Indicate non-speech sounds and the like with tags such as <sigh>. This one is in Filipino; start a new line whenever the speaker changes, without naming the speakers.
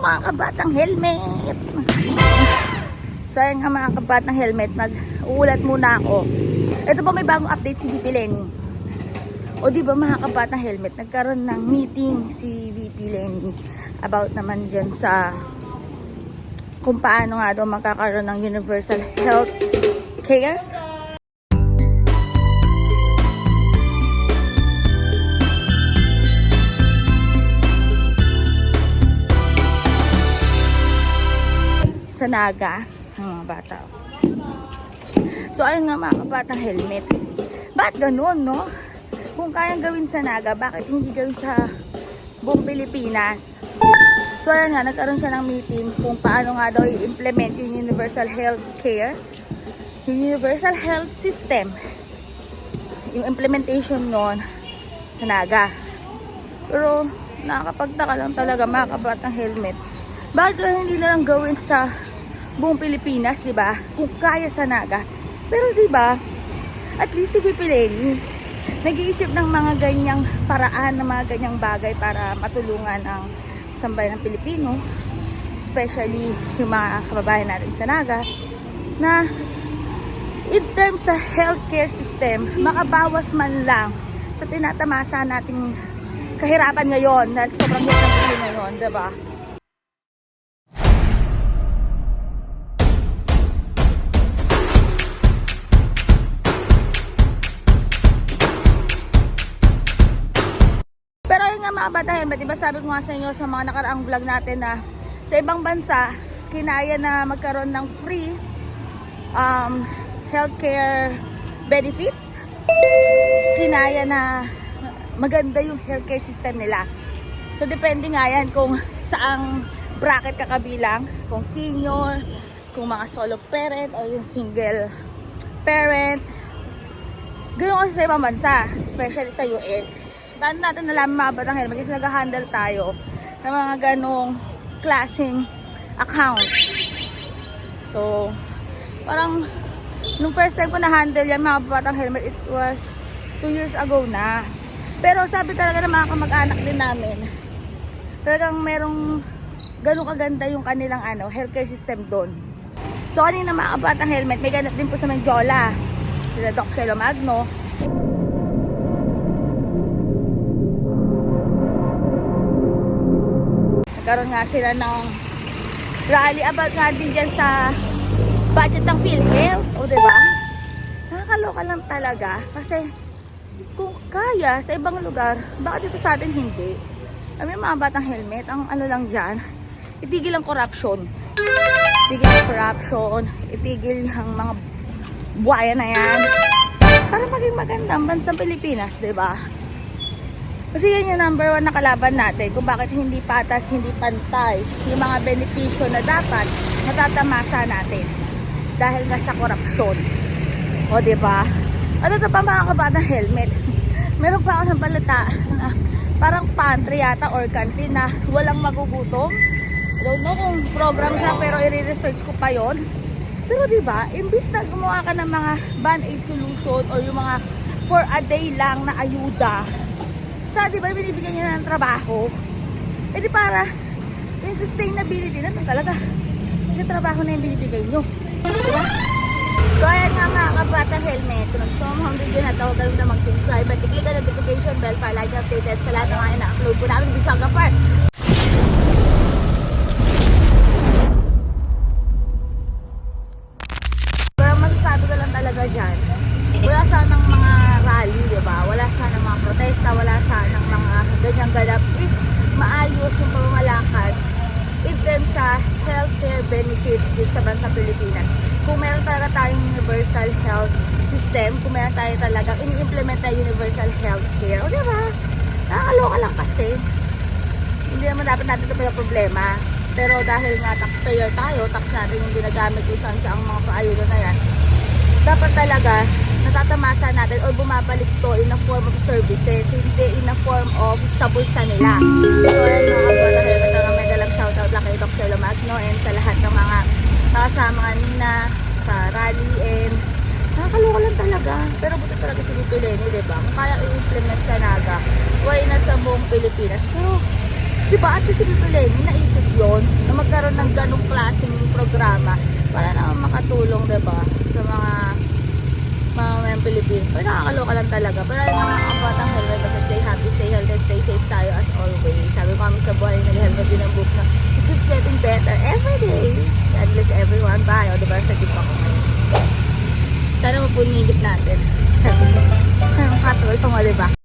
mga kabatang helmet! <laughs> So ayun nga mga kabatang helmet, mag-uulat muna ako. Ito pa may bagong update si VP Lenny. O di ba mga kabatang helmet, nagkaroon ng meeting si VP Lenny about naman dyan sa kung paano nga daw magkakaroon ng universal health care. Sa Naga, ng mga bata. So ayun nga mga kabatang helmet. Ba't ganun, no? Kung kayang gawin sa Naga, bakit hindi gawin sa buong Pilipinas? So ayan nga, nagkaroon siya ng meeting kung paano nga daw i-implement yung Universal Health Care, yung Universal Health System, yung implementation nun sa Naga. Pero nakakapagtaka lang talaga mga kabatang helmet. Bakit hindi na lang gawin sa buong Pilipinas, di ba? Kung kaya sa Naga. Pero di ba, at least si Pipileni, nag-iisip ng mga ganyang paraan, ng mga ganyang bagay para matulungan ang sambayan ng Pilipino, especially yung mga kababayan natin sa Naga, na in terms sa healthcare system, makabawas man lang sa tinatamasa nating kahirapan ngayon, dahil sobrang hirap ngayon, di ba? Mga bata helmet, diba sabi ko nga sa inyo sa mga nakaraang vlog natin na sa ibang bansa, kinaya na magkaroon ng free um, healthcare benefits. Kinaya na maganda yung healthcare system nila. So depende nga yan kung saang bracket ka kabilang, kung senior, kung mga solo parent o yung single parent. Ganun kasi sa ibang bansa, especially sa US. Paano natin nalaman mga batang helmet kasi nag-handle tayo ng mga ganong klaseng account. So, parang nung first time ko na-handle yan mga batang helmet, it was 2 years ago na. Pero sabi talaga ng mga kamag-anak din namin, talagang merong ganun kaganda yung kanilang ano, healthcare system doon. So kanina mga kabatang helmet, may ganap din po sa Menjola. Sila Doc Magno. Nagkaroon nga sila ng rally about nga din dyan sa budget ng PhilHealth. O, diba? Nakakaloka lang talaga. Kasi kung kaya sa ibang lugar, bakit dito sa atin hindi? Kami mga batang helmet, ang ano lang dyan, itigil ang corruption. Itigil ang corruption, itigil ang mga buhaya na yan. Para maging maganda ang bansang Pilipinas, ba? Kasi yan yung number one na kalaban natin kung bakit hindi patas, hindi pantay yung mga benepisyo na dapat natatamasa natin dahil nga sa korupsyon. O, ba? At ito pa mga kabatang helmet. <laughs> Meron pa ako ng balita na parang pantry yata or canteen na walang magugutom. I don't know kung program siya pero i-research ko pa yon. Pero di ba, imbis na gumawa ka ng mga band-aid solution or yung mga for a day lang na ayuda, sa di ba binibigyan niya ng trabaho, eh di para yung sustainability na talaga yung trabaho na yung binibigay nyo. Di ba? So ayan nga mga kabata helmet. Kung gusto mo ang video na to, huwag kalimutan mag-subscribe at i-click ang notification bell para lagi updated sa lahat ng mga ina-upload po namin sa Chaga Park. Pero masasabi ko lang talaga dyan, wala sanang mga rally, di ba? Wala sanang mga protesta, wala sanang mga ganyang ganap. If maayos yung pamamalakad in terms sa healthcare benefits dito sa bansang Pilipinas. Kung meron talaga tayong universal health system, kung meron tayo talaga ini-implement na universal health care, o di ba? Nakakaloka lang kasi. Hindi naman dapat natin ito problema. Pero dahil nga taxpayer tayo, tax natin yung ginagamit kung saan sa ang mga paayuda na yan, dapat talaga natatamasa natin or bumabalik to in a form of services, hindi in a form of sa bulsa nila. So, ayan mga kabata, shoutout lang kay Doc Shelo Magno and sa lahat ng mga nakasama kanina sa rally and nakakaloka lang talaga. Pero buti talaga si Lenny, di ba? Kung kaya i-implement sa Naga, why not sa buong Pilipinas? Pero, di ba, at si Lenny naisip yun klaseng programa para naman makatulong, di ba, sa mga mga mga Pilipino. Pero nakakaloka lang talaga. Pero ano naman ang batang helmet, basta stay happy, stay healthy, stay pagpunigit natin. Siyempre. Ang katol, tumali ba?